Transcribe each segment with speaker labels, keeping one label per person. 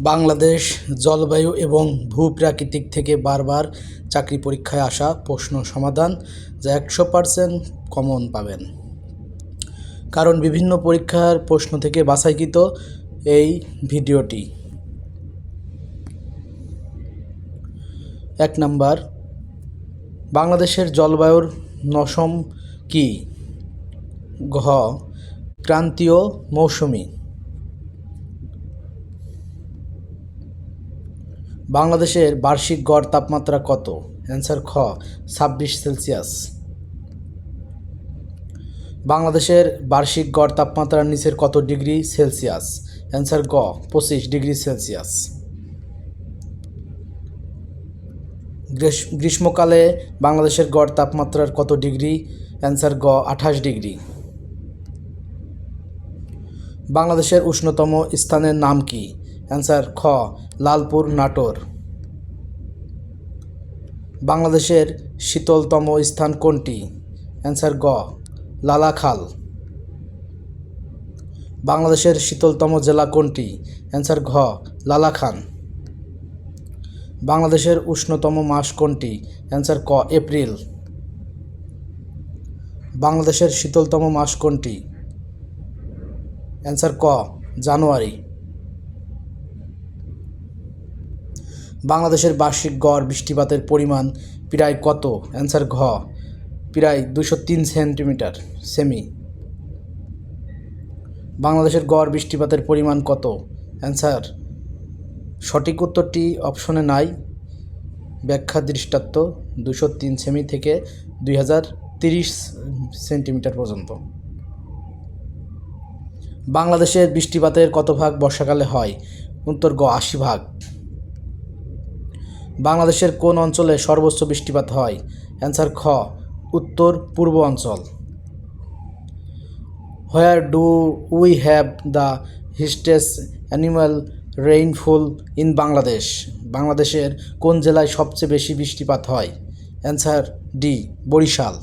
Speaker 1: বাংলাদেশ জলবায়ু এবং ভূপ্রাকৃতিক থেকে বারবার চাকরি পরীক্ষায় আসা প্রশ্ন সমাধান যা একশো পার্সেন্ট কমন পাবেন। কারণ বিভিন্ন পরীক্ষার প্রশ্ন থেকে বাছাইকৃত এই ভিডিওটি। এক নাম্বার, বাংলাদেশের জলবায়ুর নসম কি? ঘ, ক্রান্তীয় মৌসুমী। বাংলাদেশের বার্ষিক গড় তাপমাত্রা কত? অ্যান্সার খ, ছাব্বিশ সেলসিয়াস। বাংলাদেশের বার্ষিক গড় তাপমাত্রার নিচের কত ডিগ্রি সেলসিয়াস? অ্যান্সার গ, পঁচিশ ডিগ্রি সেলসিয়াস। গ্রীষ- গ্রীষ্মকালে বাংলাদেশের গড় তাপমাত্রার কত ডিগ্রি? অ্যান্সার গ, আঠাশ ডিগ্রি। বাংলাদেশের উষ্ণতম স্থানের নাম কি? অ্যান্সার খ, লালপুর নাটোর। বাংলাদেশের শীতলতম স্থান কোনটি? অ্যান্সার গ, লালাখাল। বাংলাদেশের শীতলতম জেলা কোনটি? অ্যান্সার ঘ, লালাখান। বাংলাদেশের উষ্ণতম মাস কোনটি? অ্যান্সার ক, এপ্রিল। বাংলাদেশের শীতলতম মাস কোনটি? অ্যান্সার ক, জানুয়ারি। বাংলাদেশের বার্ষিক গড় বৃষ্টিপাতের পরিমাণ প্রায় কত? অ্যান্সার ঘ, প্রায় দুশো তিন সেন্টিমিটার, সেমি। বাংলাদেশের গড় বৃষ্টিপাতের পরিমাণ কত? অ্যান্সার, সঠিক উত্তরটি অপশনে নাই। ব্যাখ্যা দৃষ্টান্ত দুশো তিন সেমি থেকে দুই হাজার তিরিশ সেন্টিমিটার পর্যন্ত। বাংলাদেশের বৃষ্টিপাতের কত ভাগ বর্ষাকালে হয়? উত্তর গ, আশি ভাগ। বাংলাদেশের কোন অঞ্চলে সর্বোচ্চ বৃষ্টিপাত হয়? অ্যান্সার খ, উত্তর পূর্ব অঞ্চল। Where do we have the highest annual rainfall in Bangladesh? বাংলাদেশের কোন জেলায় সবচেয়ে বেশি বৃষ্টিপাত হয়? Answer D, Barishal.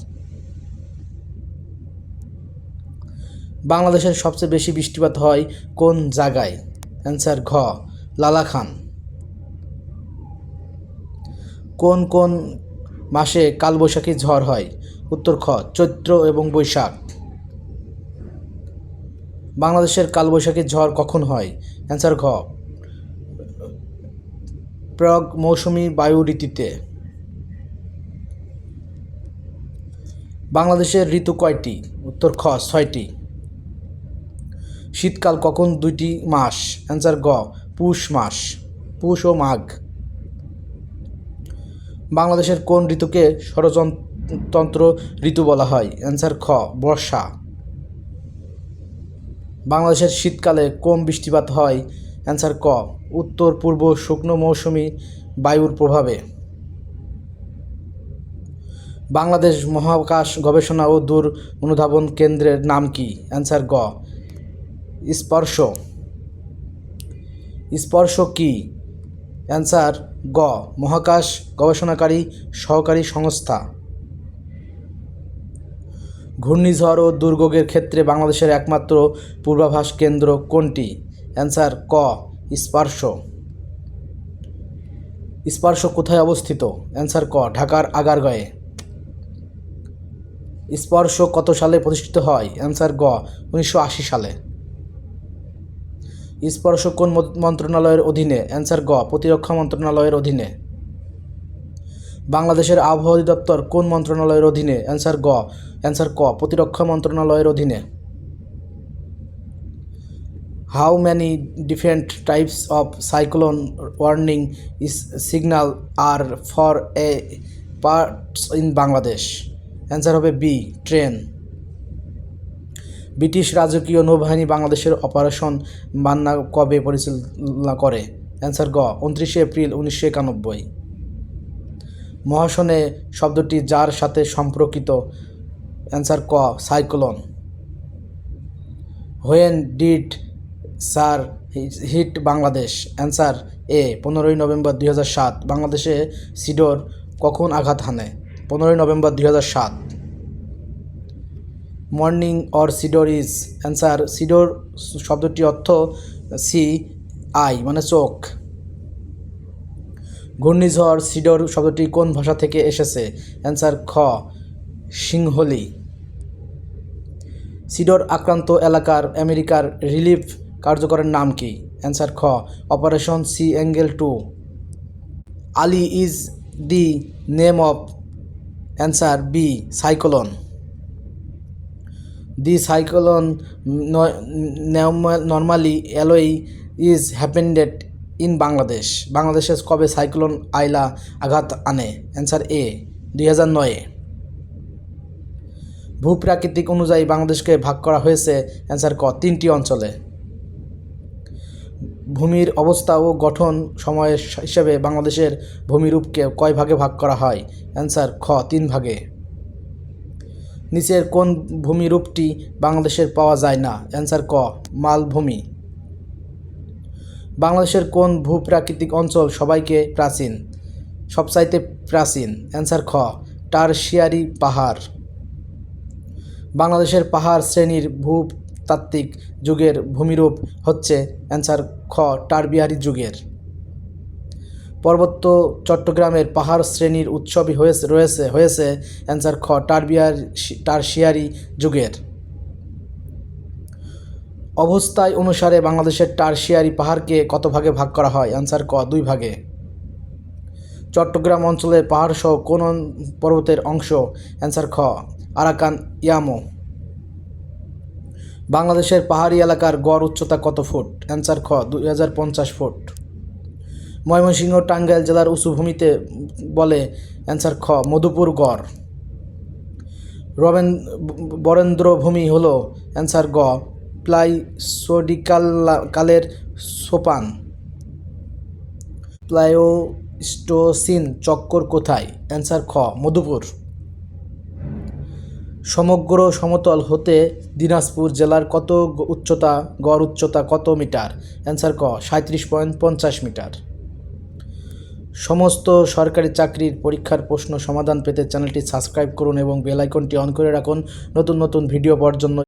Speaker 1: বাংলাদেশের সবচেয়ে বেশি বৃষ্টিপাত হয় কোন জায়গায়? অ্যান্সার ঘ, লালাখান। কোন কোন মাসে কালবৈশাখী ঝড় হয়? উত্তর খ, চৈত্র এবং বৈশাখ। বাংলাদেশের কালবৈশাখী ঝড় কখন হয়? অ্যান্সার ঘ প্রগ মৌসুমি বায়ু ঋতুতে বাংলাদেশের ঋতু কয়টি? উত্তর খ, ছয়টি। শীতকাল কখন? দুইটি মাস। অ্যান্সার গ পুষ মাস। পুষ ও মাঘ। বাংলাদেশের কোন ঋতুকে ষড়যন্ত্র ঋতু বলা হয়? অ্যান্সার খ, বর্ষা। বাংলাদেশের শীতকালে কম বৃষ্টিপাত হয়? অ্যান্সার ক, উত্তর, পূর্ব শুকনো মৌসুমি বায়ুর প্রভাবে। বাংলাদেশ মহাকাশ গবেষণা ও দূর অনুধাবন কেন্দ্রের নাম কি? অ্যান্সার গ, স্পর্শ। স্পর্শ কি? অ্যান্সার গ, মহাকাশ গবেষণাকারী সহকারী সংস্থা। ঘূর্ণিঝড় ও দুর্যোগের ক্ষেত্রে বাংলাদেশের একমাত্র পূর্বাভাস কেন্দ্র কোনটি? অ্যান্সার ক, স্পার্শ। স্পার্শ কোথায় অবস্থিত? অ্যান্সার ক, ঢাকার আগারগাঁয়ে। স্পর্শ কত সালে প্রতিষ্ঠিত হয়? অ্যান্সার গ, উনিশশো আশি সালে। স্পর্শ কোন মন্ত্রণালয়ের অধীনে, অ্যান্সার গ, প্রতিরক্ষা মন্ত্রণালয়ের অধীনে। বাংলাদেশের আবহাওয়া অধিদপ্তর কোন মন্ত্রণালয়ের অধীনে? অ্যান্সার গ, অ্যান্সার ক, প্রতিরক্ষা মন্ত্রণালয়ের অধীনে। How many different types of cyclone warning is signal are for a parts in Bangladesh? Answer হবে বি, ট্রেন। ব্রিটিশ রাজকীয় নৌবাহিনী বাংলাদেশের অপারেশন বান্না কবে পরিচালনা করে? অ্যান্সার গ, উনত্রিশে এপ্রিল উনিশশো একানব্বই। মহাশনে শব্দটি যার সাথে সম্পর্কিত? অ্যান্সার ক, cyclone. When did Sidr hit Bangladesh? Answer A, পনেরোই নভেম্বর দুই হাজার সাত। বাংলাদেশে সিডোর কখন আঘাত হানে? পনেরোই নভেম্বর দুই হাজার সাত। Morning of Sidr is answer, Sidr শব্দটি অর্থ সি, আই মানে চোখ। ঘূর্ণিঝড়, সিডর শব্দটি কোন ভাষা থেকে এসেছে? অ্যান্সার, খ, সিংহলি। সিডর আক্রান্ত এলাকার আমেরিকার রিলিফ কার্যকরের নাম কি? অ্যান্সার, খ, operation sea angel two. Aila is the name of answer, B, cyclone. The cyclone normally always is happened in Bangladesh. বাংলাদেশে কবে সাইক্লোন আইলা আঘাত আনে? অ্যান্সার এ, দুই হাজার নয়ে ভূপ্রাকৃতিক অনুযায়ী বাংলাদেশকে ভাগ করা হয়েছে, অ্যান্সার ক, তিনটি অঞ্চলে। ভূমির অবস্থা ও গঠন সময়ের হিসেবে বাংলাদেশের ভূমিরূপকে কয় ভাগে ভাগ করা হয়? অ্যান্সার খ, তিন ভাগে। নিচের কোন ভূমিরূপটি বাংলাদেশের পাওয়া যায় না? অ্যান্সার ক, মালভূমি। বাংলাদেশের কোন ভূপ্রাকৃতিক অঞ্চল সবাইকে প্রাচীন? সবচাইতে প্রাচীন। অ্যান্সার খ টারশিয়ারি পাহাড়। বাংলাদেশের পাহাড় শ্রেণির ভূতাত্ত্বিক যুগের ভূমিরূপ হচ্ছে, অ্যান্সার খ টারবিহারি যুগের। পর্বত্য চট্টগ্রামের পাহাড় শ্রেণির উৎসবই হয়েছে, রয়েছে, হয়েছে, অ্যান্সার খ টারবিয়ার টারশিয়ারি যুগের। অবস্থায় অনুসারে বাংলাদেশের টারশিয়ারি পাহাড়কে কত ভাগে ভাগ করা হয়? অ্যান্সার ক, দুই ভাগে। চট্টগ্রাম অঞ্চলের পাহাড়সহ কোন পর্বতের অংশ? অ্যান্সার খ, আরাকান ইয়ামো। বাংলাদেশের পাহাড়ি এলাকার গড় উচ্চতা কত ফুট? অ্যান্সার খ, দুই হাজার পঞ্চাশ ফুট। ময়মনসিংহ টাঙ্গাইল জেলার উঁচু ভূমিতে বলে অ্যান্সার খ, মধুপুর গড়। রবেন বরেন্দ্র ভূমি হলো অ্যান্সার গ প্লাইসোডিকাল কালের সোপান। প্লায়োস্টোসিন চক্কর কোথায়? অ্যান্সার খ, মধুপুর। সমগ্র সমতল হতে দিনাজপুর জেলার কত উচ্চতা? গড় উচ্চতা কত মিটার? অ্যান্সার ক সাঁত্রিশ পয়েন্ট পঞ্চাশ মিটার। সমস্ত সরকারি চাকরির পরীক্ষার প্রশ্ন সমাধান পেতে চ্যানেলটি সাবস্ক্রাইব করুন এবং বেল আইকনটি অন করে রাখুন। নতুন নতুন ভিডিও পাওয়ার জন্য